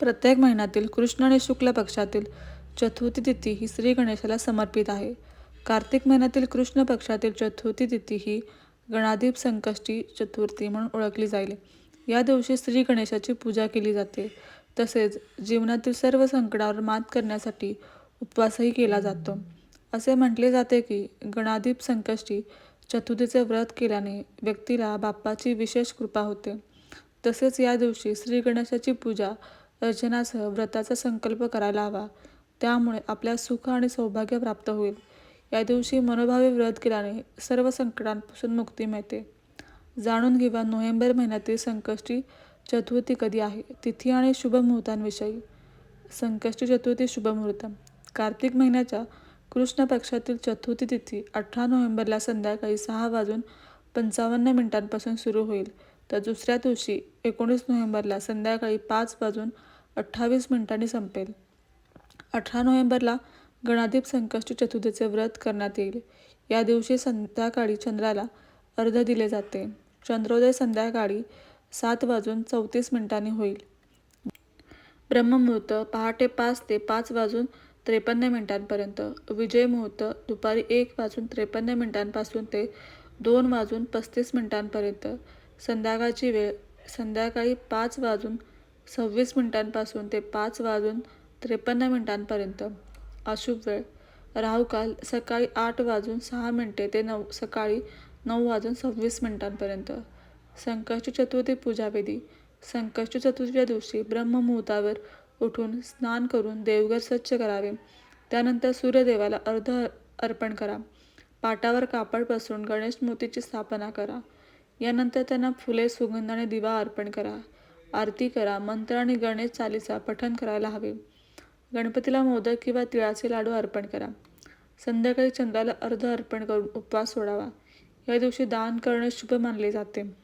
प्रत्येक महिन्यातील कृष्ण आणि शुक्ल पक्षातील चतुर्थी तिथी ही श्री गणेशाला समर्पित आहे. कार्तिक महिन्यातील कृष्ण पक्षातील चतुर्थी तिथी ही गणाधीप संकष्टी चतुर्थी म्हणून ओळखली जाईल. या दिवशी श्री गणेशाची पूजा केली जाते. तसेच जीवनातील सर्व संकटावर मात करण्यासाठी उपवासही केला जातो. असे म्हटले जाते की गणाधीप संकष्टी चतुर्थीचे व्रत केल्याने व्यक्तीला बाप्पाची विशेष कृपा होते. तसेच या दिवशी श्री गणेशाची पूजा अर्चनासह व्रताचा संकल्प करायला हवा. त्यामुळे आपल्या सुख आणि सौभाग्य प्राप्त होईल. या दिवशी मनोभावे व्रत केल्याने सर्व संकटांपासून मुक्ती मिळते. जाणून घेवा नोव्हेंबर महिन्यातील संकष्टी चतुर्थी कधी आहे? तिथी आणि शुभ मुहूर्तांविषयी. संकष्टी चतुर्थी शुभ मुहूर्त. कार्तिक महिन्याच्या कृष्ण पक्षातील चतुर्थी तिथी अठरा नोव्हेंबरला संध्याकाळी सहा वाजून पंचावन्न मिनिटांपासून सुरू होईल. तर दुसऱ्या दिवशी एकोणीस नोव्हेंबरला संध्याकाळी पाच वाजून अठ्ठावीस मिनिटांनी संपेल. अठरा नोव्हेंबरला गणाधीप संकष्टी चतुर्थीचे व्रत करण्यात येईल. या दिवशी संध्याकाळी चंद्राला अर्ध दिले जाते. चंद्रोदय संध्याकाळी सात वाजून चौतीस मिनिटांनी होईल. ब्रह्ममुहूर्त पहाटे पाच ते पाच वाजून त्रेपन्न मिनिटांपर्यंत. विजय मुहूर्त दुपारी एक वाजून त्रेपन्न मिनिटांपासून ते दोन वाजून पस्तीस मिनिटांपर्यंत. संध्याकाळची वेळ संध्याकाळी पाच वाजून सव्वीस मिनिटांपासून ते पाच वाजून त्रेपन्न मिनिटांपर्यंत. अशुभ वेळ. राहुकाल सकाळी आठ वाजून सहा मिनटे ते नऊ सकाळी नऊ वाजून सव्वीस मिनिटांपर्यंत. संकष्टी चतुर्थी पूजाविधी संकष्टी चतुर्थीच्या दिवशी ब्रह्ममुहूर्तावर उठून स्नान करून देवघर स्वच्छ करावे. त्यानंतर सूर्यदेवाला अर्ध अर्पण करा. पाटावर कापड पसरून गणेश मूर्तीची स्थापना करा. यानंतर त्यांना फुले सुगंध आणि दिवा अर्पण करा. आरती करा मंत्र आणि गणेश चालीसा पठण करायला हवे. गणपतीला मोदक किंवा तिळाचे लाडू अर्पण करा. संध्याकाळी चंद्राला अर्ध अर्पण करून उपवास सोडावा. या दिवशी दान करणे शुभ मानले जाते.